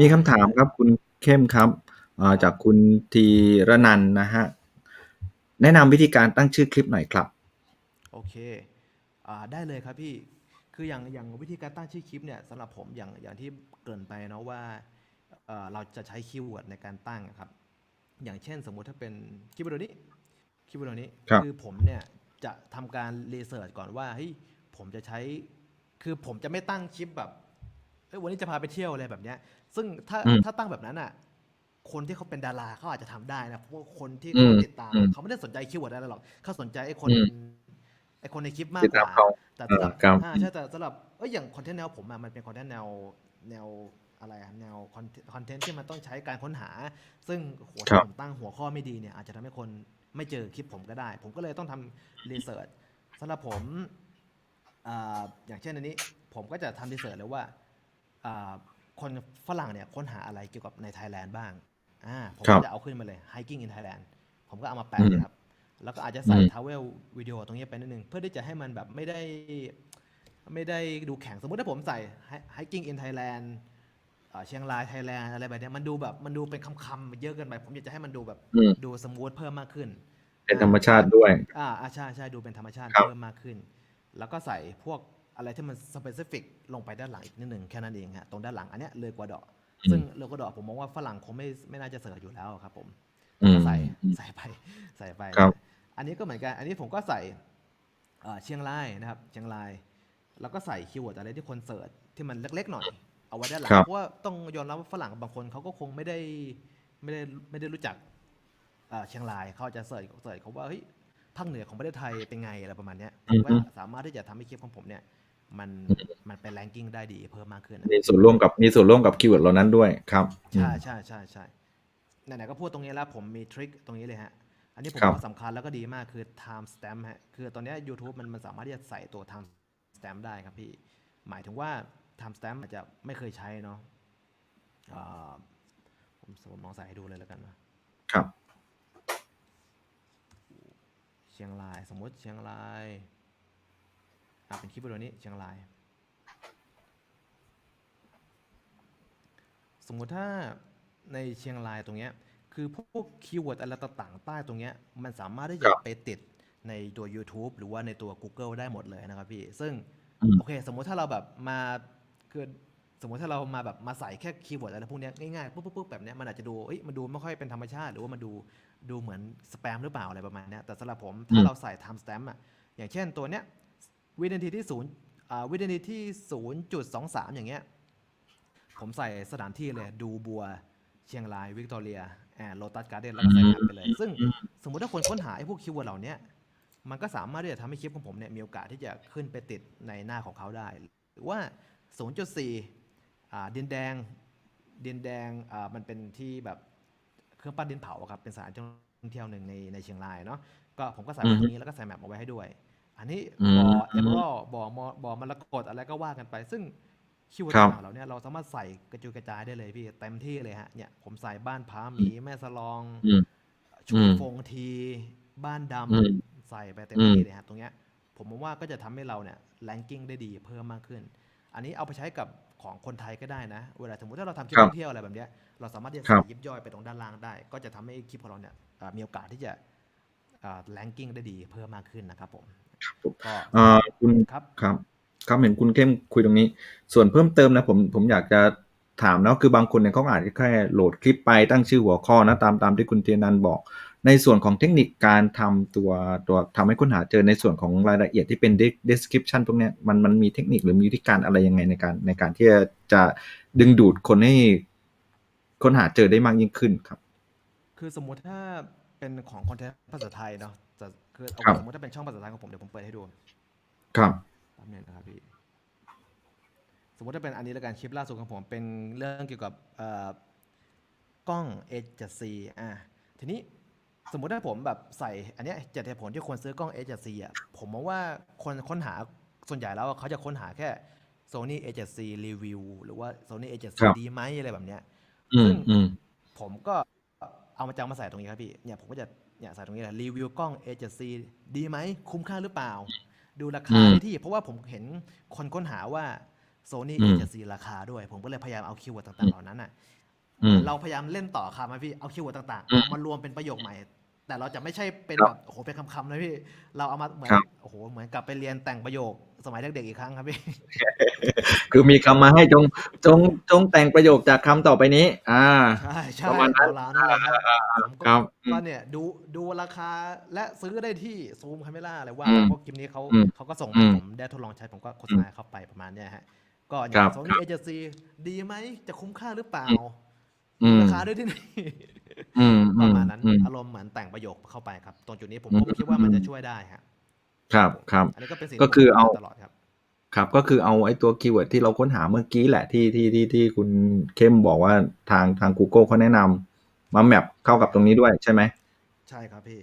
มีคำถามครับคุณเข้มครับ อ่า จากคุณธีรนันท์นะฮะ แนะนำวิธีการตั้งชื่อคลิปหน่อยครับ โอเคอ่าได้เลยครับพี่ คืออย่างอย่างวิธีการตั้งชื่อคลิปเนี่ยสำหรับผมอย่างอย่างที่เกริ่นไปเนาะว่าเอ่อเราจะใช้คีย์เวิร์ดในการตั้งอะครับ อย่างเช่นสมมุติถ้าเป็นคลิปวิดีโอนี้ คลิปวิดีโอนี้ ครับอผมเนี่ยจะทำการรีเสิร์ชก่อนว่าเฮ้ยผมจะใช้ คือผมจะไม่ตั้งคลิปแบบ เอ้ยวันนี้จะพาไปเที่ยวอะไรแบบเนี้ย ซึ่งถ้าอืมถ้าตั้งแบบนั้นอะ คนที่เขาเป็นดาราเขาอาจจะทำได้นะเพราะว่าคนที่อืเขามติดตามอืมเขาไม่ได้สนใจคีย์เวิร์ดอะไรหรอกเขาสนใจไอ้คนอืมไอ้คนในคลิปมากติดกตามว่า เขาแต่สำหรับเออครับอ่าใช่แต่สำหรับเอ้ยอย่างคอนเทนต์แนวผมอะมันเป็นคอนเทนต์แนวแนวอะไรอะแนวคอนเทนต์ที่มันต้องใช้การค้นหา ซึ่งหัวครัที่บผมตั้งหัวข้อไม่ดีเนี่ย อาจจะทำให้คนไม่เจอคลิปผมก็ได้ ผมก็เลยต้องทำรีเสิร์ชสำหรับผม อ่าอย่างเช่นอันนี้ผมก็จะทำรีเสิร์ชเลยว่าอ่า คนฝรั่งเนี่ยค้นหาอะไรเกี่ยวกับในไทยแลนด์บ้างอ่าผมครัก็บจะเอาขึ้นมาเลย hiking in Thailand ผมก็เอามาแปลอืมเลยครับ แล้วก็อาจจะใส่อืมทาวเวลวิดีโอตรงนี้ไปนิดนึง เพื่อที่จะให้มันแบบไม่ได้ ไม่ได้ดูแข็งสมมุติถ้าผมใส่ hiking in Thailand เอ่อเชียงรายไทยแลนด์อะไรแบบเนี้ยมันดูแบบมันดูเป็นคำๆเยอะเกินไป ผมอยากจะให้มันดูแบบอืมดูสมูทเพิ่มมากขึ้น เป็นธรรมชาติด้วย อ่าอ่าใช่ใช่ดูเป็นธรรมชาติครับเพิ่มมากขึ้น แล้วก็ใส่พวก อะไรที่มันสเปซิฟิกลงไปด้านหลังอีกนิดหนึ่งแค่นั้นเองฮะตรงด้านหลังอันเนี้ยเลยกว่าดอก ซึ่งเลยกว่าดอกผมมองว่าฝรั่งคงไม่ไม่น่าจะเสิร์ชอยู่แล้วครับผมอืมก็ใส่ใส่ไปใส่ไปครับ อันนี้ก็เหมือนกัน อันนี้ผมก็ใส่เอ่อเชียงรายนะครับ เชียงรายแล้วก็ใส่คีย์เวิร์ดอะไรที่คนเสิร์ชที่มันเล็กๆหน่อย เอาไว้ด้านหลังครับเพราะว่าต้องยอมรับว่าฝรั่งบางคนเขาก็คงไม่ได้ไม่ได้ไม่ได้รู้จักเอ่อเชียงรายเขาจะเสิร์ชเสิร์ชเขาว่าเฮ้ยภาคเหนือของประเทศไทยเป็นไงอะไรประมาณเนี้ยผมก็อือฮึสามารถที่จะทำให้คลิปของผมเนี่ย มันมันเป็นแรงกิ้งได้ดีเพิ่มมากขึ้นมีส่วนร่วมกับมีส่วนร่วมกับคีย์เวิร์ดเหล่านั้นด้วยครับ ใช่อืมใช่ใช่ใช่ไหนๆก็พูดตรงนี้แล้วผมมีทริคตรงนี้เลยฮะ อันนี้ผมครับว่าสำคัญแล้วก็ดีมากคือ time stamp ฮะ คือตอนเนี้ย YouTube มันมันสามารถที่จะใส่ตัว time stamp ได้ครับพี่ หมายถึงว่า time stamp อาจจะไม่เคยใช้เนาะอ่าผมผมลองใส่ให้ดูเลยแล้วกันนะครับ เชียงรายสมมติเชียงราย อะเป็นคลิปวิดีโอนี้เชียงราย สมมุติถ้าในเชียงรายตรงเนี้ยคือพวกคีย์เวิร์ดอะไรต่างๆใต้ตรงเนี้ยมันสามารถที่คจะรับไปติดในตัว YouTube หรือว่าในตัว Google ได้หมดเลยนะครับพี่ ซึ่งอืมโอเค สมมุติถ้าเราแบบมาคือสมมุติถ้าเรามาแบบมาใส่แค่คีย์เวิร์ดอะไรพวกเนี้ยง่ายๆปุ๊บปุ๊บปุ๊บแบบเนี้ยมันอาจจะดูเอ้ยมันดูไม่ค่อยเป็นธรรมชาติ หรือว่ามันดูดูเหมือนสแปมหรือเปล่าอะไรประมาณเนี้ยแต่สำหรับผมถ้าเราใส่ time stamp อะอย่างเช่นตัวเนี้ย วินาทีที่ศูนย์อ่าวินาทีที่ศูนย์จุดสองสามอย่างเงี้ย ผมใส่สถานที่เลย ดูบัว เชียงราย วิกตอเรียแอนโลตัสการ์เด้นแล้วก็ใส่แมปไปเลย ซึ่งสมมุติถ้าคนค้นหาไอ้พวกคีย์เวิร์ดเหล่าเนี้ยมันก็สามารถที่จะทำให้คลิปของผมเนี่ยมีโอกาสที่จะขึ้นไปติดในหน้าของเขาได้ หรือว่า 0.4อ่าดินแดงดินแดงอ่ามันเป็นที่แบบเครื่องปั้นดินเผาอะครับ เป็นสถานท่องเที่ยวหนึ่งในในเชียงรายเนาะ ก็ผมก็ใส่อืไว้อฮึตรงนี้แล้วก็ใส่แมปเอาไว้ให้ด้วย อันนี้อืบ่อมเอเมอรัลบ่อมอบ่อมรกตอะไรก็ว่ากันไป ซึ่งคีย์เวิร์ดครับต่างๆเหล่าเนี้ยเราสามารถใส่กระจุยกระจายได้เลยพี่เต็มที่เลยฮะเนี่ยผมใส่บ้านผาหมีแม่สลองอืมชุอืมมฟงทีบ้านดอืมำใส่ไปเต็มอืมที่เลยฮะตรงเนี้ยผมมองว่าก็จะทำให้เราเนี่ยแรงกิ้งได้ดีเพิ่มมากขึ้น อันนี้เอาไปใช้กับของคนไทยก็ได้นะ เวลาสมมติถ้าเราทำคลิปครับท่องเที่ยวอะไรแบบเนี้ยเราสามารถที่จะครัใส่บยิบย่อยไปตรงด้านล่างได้ ก็จะทำให้คลิปของเราเนี่ยเอ่อมีโอกาสที่จะแรงกิ้งได้ดีเพิ่มมากขึ้นนะครับผมก็เอ่อ คุณครับครับครับเห็นคุณเข้มคุยตรงนี้ ส่วนเพิ่มเติมนะผมผมอยากจะถามนะคือบางคนเนี่ยเขาอาจจะแค่โหลดคลิปไปตั้งชื่อหัวข้อนะตามตามที่คุณเทียนันบอก ในส่วนของเทคนิคการทำตัวตัวทำให้ค้นหาเจอในส่วนของรายละเอียดที่เป็น de- description พวกเนี้ยมันมันมีเทคนิคหรือมีวิธีการอะไรยังไงในการในการที่จะจะดึงดูดคนให้ค้นหาเจอได้มากยิ่งขึ้นครับ คือสมมุติถ้า เป็นของคอนเทนต์ภาษาไทยเนาะจะคือเอาครับ สมมติถ้าเป็นช่องภาษาไทยของผมเดี๋ยวผมเปิดให้ดูครับ แป๊บนึงนะครับพี่ สมมติถ้าเป็นอันนี้แล้วกันคลิปล่าสุดของผมเป็นเรื่องเกี่ยวกับเอ่อกล้อง A7C อะทีนี้สมมุติถ้าผมแบบใส่อันเนี้ยเจ็ดเหตุผลที่ควรซื้อกล้อง A7C อะผมมองว่าคนค้นหาส่วนใหญ่แล้วเขาจะค้นหาแค่ Sony A7C รีวิวหรือว่า Sony A7C ครับ ดีไหมอะไรแบบเนี้ย อืซึ่มงอืม ผมก็ เอามาจังมาใส่ตรงนี้ครับพี่ เนี่ยผมก็จะเนี่ยใส่ตรงนี้แหละรีวิวกล้อง A7C ดีไหม คุ้มค่าหรือเปล่า ดูราคาอืมได้ที่ เพราะว่าผมเห็นคนค้นหาว่า Sony อืม Agency ราคาด้วย ผมก็เลยพยายามเอาคีย์เวิร์ดต่างๆเหล่านั้นน่ะอืมเราพยายามเล่นต่อคำนะพี่ เอาคีย์เวิร์ดต่างๆอืมเอามารวมเป็นประโยคใหม่ แต่เราจะไม่ใช่เป็นครัแบบบโอ้โหเป็นคำๆนะพี่ เราเอามาเหมือนครับโอ้โหเหมือนกลับไปเรียนแต่งประโยคสมัยเด็กๆอีกครั้งครับพี่คือมีคำมาให้จงจงจงแต่งประโยคจากคำต่อไปนี้ อ่าใช่ใช่ประมาณนั้นเอานั่นแหละครับผมก็ครับอืมก็เนี่ยดูดูราคาและซื้อได้ที่ซูมคาเมล่าอะไรว่าอืมเพราะคลิปนี้เขาอืมเขาก็ส่งอืมามผมได้ทดลองใช้ผมก็โฆษณาเข้าไปประมาณเนี้ยฮะก็อย่าครังบโซนี่เอเจนซีดีไหมจะคุ้มค่าหรือเปล่าอืมราคาด้วยที่ไหนอืมปอืระมมาณนั้นอืมอารมณ์เหมือนแต่งประโยคเข้าไปครับ ตรงจุดนี้ผมอืมผมคิดว่ามันจะช่วยได้ฮะ ครับครับอันนี้ก็เป็นสิ่งก็คือที่ผมเอาตลอดครับครับก็คือเอาไอ้ตัวคีย์เวิร์ดที่เราค้นหาเมื่อกี้แหละที่ที่ที่ที่คุณเข้มบอกว่าทางทาง Google เขาแนะนำมาแมปเข้ากับตรงนี้ด้วยใช่ไหม ใช่ครับพี่